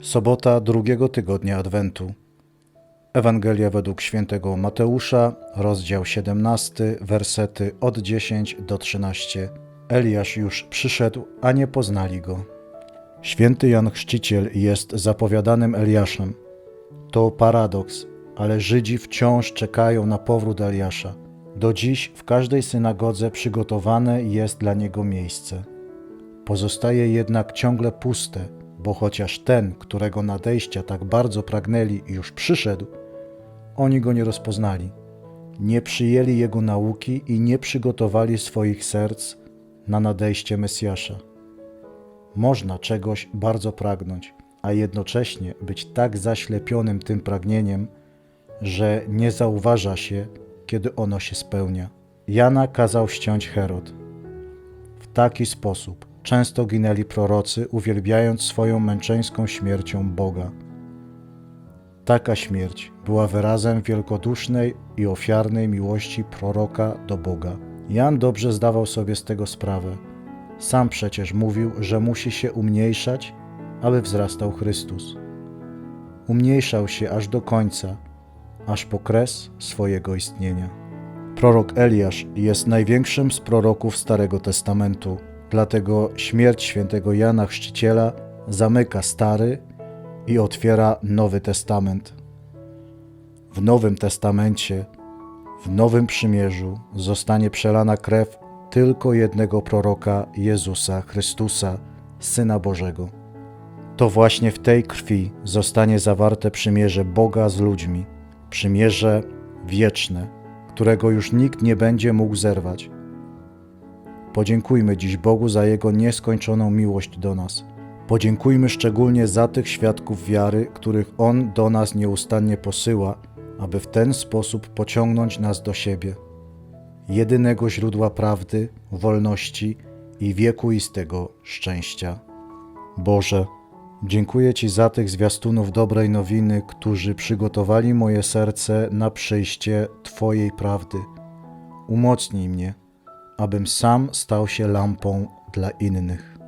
Sobota drugiego tygodnia Adwentu. Ewangelia według świętego Mateusza, rozdział 17, wersety od 10 do 13. Eliasz już przyszedł, a nie poznali go. Święty Jan Chrzciciel jest zapowiadanym Eliaszem. To paradoks, ale Żydzi wciąż czekają na powrót Eliasza. Do dziś w każdej synagodze przygotowane jest dla niego miejsce. Pozostaje jednak ciągle puste, bo chociaż ten, którego nadejścia tak bardzo pragnęli, już przyszedł, oni go nie rozpoznali. Nie przyjęli jego nauki i nie przygotowali swoich serc na nadejście Mesjasza. Można czegoś bardzo pragnąć, a jednocześnie być tak zaślepionym tym pragnieniem, że nie zauważa się, kiedy ono się spełnia. Jana kazał ściąć Herod. W taki sposób często ginęli prorocy, uwielbiając swoją męczeńską śmiercią Boga. Taka śmierć była wyrazem wielkodusznej i ofiarnej miłości proroka do Boga. Jan dobrze zdawał sobie z tego sprawę. Sam przecież mówił, że musi się umniejszać, aby wzrastał Chrystus. Umniejszał się aż do końca, aż po kres swojego istnienia. Prorok Eliasz jest największym z proroków Starego Testamentu, dlatego śmierć świętego Jana Chrzciciela zamyka Stary i otwiera Nowy Testament. W Nowym Testamencie, w Nowym Przymierzu zostanie przelana krew tylko jednego proroka Jezusa Chrystusa, Syna Bożego. To właśnie w tej krwi zostanie zawarte przymierze Boga z ludźmi, przymierze wieczne, którego już nikt nie będzie mógł zerwać. Podziękujmy dziś Bogu za Jego nieskończoną miłość do nas. Podziękujmy szczególnie za tych świadków wiary, których On do nas nieustannie posyła, aby w ten sposób pociągnąć nas do siebie, jedynego źródła prawdy, wolności i wiekuistego szczęścia. Boże, dziękuję Ci za tych zwiastunów dobrej nowiny, którzy przygotowali moje serce na przyjście Twojej prawdy. Umocnij mnie, abym sam stał się lampą dla innych.